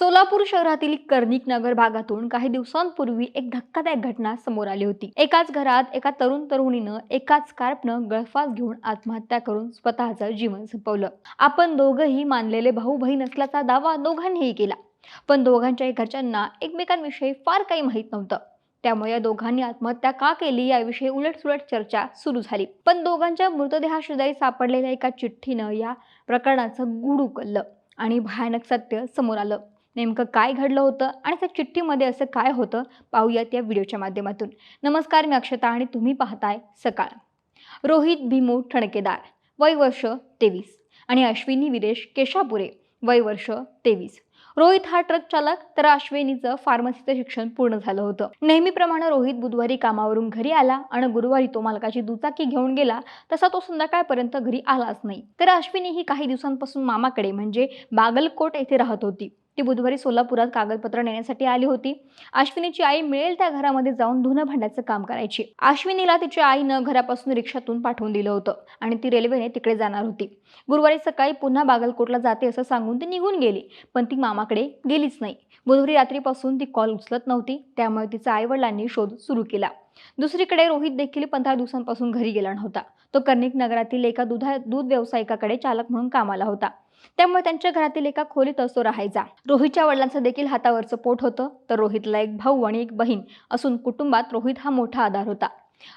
सोलापूर शहरातील कर्णिक नगर भागातून काही दिवसांपूर्वी एक धक्कादायक घटना समोर आली होती. एकाच घरात एका तरुण तरुणीनं एकाच स्कार्पनं गळफास घेऊन आत्महत्या करून स्वतःचं जीवन संपवलं. आपण दोघंही मानलेले भाऊ बहीण असल्याचा दावा दोघांनीही केला. पण दोघांच्याही घरच्यांना एकमेकांविषयी फार काही माहीत नव्हतं. त्यामुळे या दोघांनी आत्महत्या का केली याविषयी उलटसुलट चर्चा सुरू झाली. पण दोघांच्या मृतदेहाशेजारी सापडलेल्या एका चिठ्ठीनं या प्रकरणाचं गुढ उकललं आणि भयानक सत्य समोर आलं. नेमकं काय घडलं होतं आणि त्या चिठ्ठीमध्ये असं काय होतं पाहूयात या व्हिडिओच्या माध्यमातून. नमस्कार मी अक्षता आणि तुम्ही पाहताय सकाळ. रोहित भीमू ठणकेदार वय वर्ष तेवीस. आणि अश्विनी विरेश केशापुरे वय वर्ष तेवीस. रोहित हा ट्रक चालक तर अश्विनीचं फार्मसीचं शिक्षण पूर्ण झालं होतं. नेहमीप्रमाणे रोहित बुधवारी कामावरून घरी आला आणि गुरुवारी तो मालकाची दुचाकी घेऊन गेला तसा तो संध्याकाळपर्यंत घरी आलाच नाही. तर अश्विनी ही काही दिवसांपासून मामाकडे म्हणजे बागलकोट येथे राहत होती. ती बुधवारी सोलापुरात कागदपत्र नेण्यासाठी आली होती. अश्विनीची आई मिळेल त्या घरामध्ये जाऊन धुणं भांड्याचं काम करायची. अश्विनीला तिच्या आईनं घरापासून रिक्षातून पाठवून दिलं होतं आणि ती रेल्वेने तिकडे जाणार होती. गुरुवारी सकाळी पुन्हा बागलकोटला जाते असं सांगून ती निघून गेली पण ती मामाकडे गेलीच नाही. बुधवारी रात्रीपासून ती कॉल उचलत नव्हती त्यामुळे तिच्या आईवडिलांनी शोध सुरू केला. दुसरीकडे रोहित देखील पंधरा दिवसांपासून घरी गेला नव्हता. तो कर्णिक नगरातील एका दुधा दूध व्यावसायिकाकडे चालक म्हणून कामाला होता. त्यामुळे त्यांच्या घरातील एका खोलीत तो राहायचा. रोहितच्या वडिलांचं देखील हातावरचं पोट होतं तर रोहितला एक भाऊ आणि एक बहीण असून कुटुंबात रोहित हा मोठा आधार होता.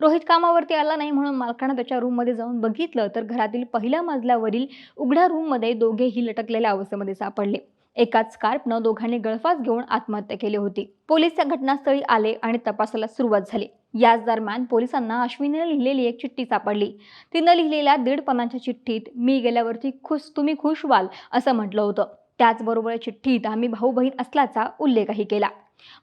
रोहित कामावरती आला नाही म्हणून मालकानं त्याच्या रूममध्ये जाऊन बघितलं तर घरातील पहिल्या मजल्यावरील उघड्या रूममध्ये दोघेही लटकलेल्या अवस्थेमध्ये सापडले. एकाच स्कार्पनं दोघांनी गळफास घेऊन आत्महत्या केली होती. पोलीस त्या घटनास्थळी आले आणि तपासाला सुरुवात झाली. याच दरम्यान पोलिसांना अश्विनीने लिहिलेली एक चिठ्ठी सापडली. तिनं लिहिलेल्या दीड पानाच्या चिठ्ठीत मी गेल्यावरती खुश तुम्ही खुश व्हाल असं म्हटलं होतं. त्याचबरोबर चिठ्ठीत आम्ही भाऊ बहीण असल्याचा उल्लेखही केला.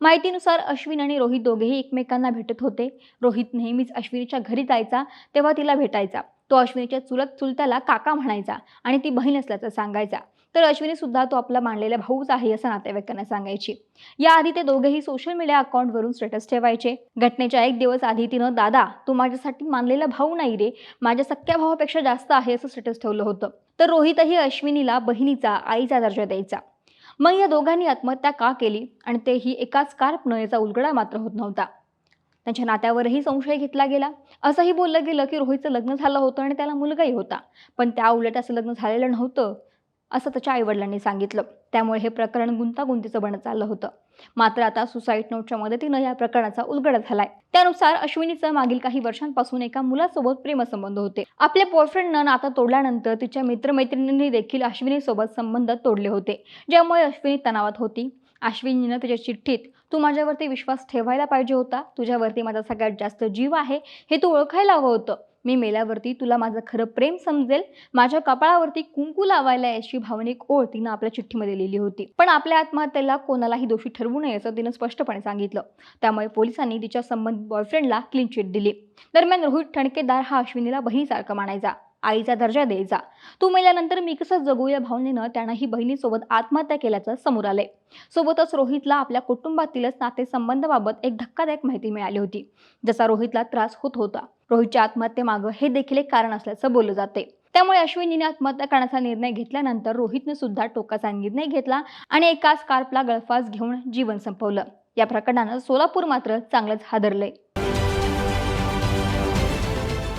माहितीनुसार अश्विन आणि रोहित दोघेही एकमेकांना भेटत होते. रोहित नेहमीच अश्विनीच्या घरी जायचा तेव्हा तिला भेटायचा. तो अश्विनीच्या चुलत चुलत्याला काका म्हणायचा आणि ती बहीण असल्याचं सांगायचा. तर अश्विनी सुद्धा तो आपला मानलेला भाऊच आहे असं नातेवाईकांना सांगायची. याआधी ते दोघेही सोशल मीडिया अकाउंटवरून स्टेटस ठेवायचे. घटनेच्या एक दिवस आधी तिनं दादा तू माझ्यासाठी मानलेला भाऊ नाही रे. माझ्या सख्या भावापेक्षा जास्त आहे असं स्टेटस ठेवलं होतं. तर रोहितही अश्विनीला बहिणीचा आईचा दर्जा द्यायचा. मग या दोघांनी आत्महत्या का केली? आणि तेही एकाच स्कार्पनं याचा उलगडा मात्र होत नव्हता. त्यांच्या नात्यावरही संशय घेतला गेला. असंही बोललं गेलं की रोहितचं लग्न झालं होतं आणि त्याला मुलगाही होता. पण त्या उलट असं लग्न झालेलं नव्हतं असं त्याच्या आईवडिलांनी सांगितलं. त्यामुळे हे प्रकरण गुंतागुंतीचं बनत चाललं होतं. मात्र आता सुसाईड नोटच्या मदतीनं या प्रकरणाचा उलगडा झालाय. त्यानुसार अश्विनीचं मागील काही वर्षांपासून एका मुलासोबत प्रेमसंबंध होते. आपल्या बॉयफ्रेंडनं नातं तोडल्यानंतर तिच्या मित्रमैत्रिणींनी देखील अश्विनीसोबत संबंध तोडले होते. ज्यामुळे अश्विनी तणावात होती. अश्विनीनं तुझ्या चिठ्ठीत तू माझ्यावरती विश्वास ठेवायला पाहिजे होता. तुझ्यावरती माझा सगळ्यात जास्त जीव आहे हे तू ओळखायला हवं होतं. मी मेल्यावरती तुला माझं खरं प्रेम समजेल. माझ्या कपाळावरती कुंकू लावायला याची भावनिक ओळ तिनं आपल्या चिठ्ठीमध्ये लिहिली होती. पण आपल्या आत्महत्येला कोणालाही दोषी ठरवू नये असं तिनं स्पष्टपणे सांगितलं. त्यामुळे पोलिसांनी तिच्या संबंधित बॉयफ्रेंडला क्लीन चिट दिली. दरम्यान रोहित ठणकेदार हा अश्विनीला बहिणीसारखा मानायचा. आईचा दर्जा द्यायचा. तू मेल्यानंतर मी कसं जगू या भावनेनं त्यानं ही बहिणीसोबत आत्महत्या केल्याचं समोर आलंय. सोबतच रोहितला आपल्या कुटुंबातीलच नातेसंबंधाबाबत एक धक्कादायक माहिती मिळाली होती. जसा रोहितला त्रास होत होता. रोहितच्या आत्महत्येमागं हे देखील एक कारण असल्याचं बोललं जाते त्यामुळे अश्विनीने आत्महत्या करण्याचा निर्णय घेतल्यानंतर रोहितने सुद्धा टोकाचा निर्णय घेतला आणि एकाच स्कार्पला गळफास घेऊन जीवन संपवलं. या प्रकरणानं सोलापूर मात्र चांगलंच हादरलंय.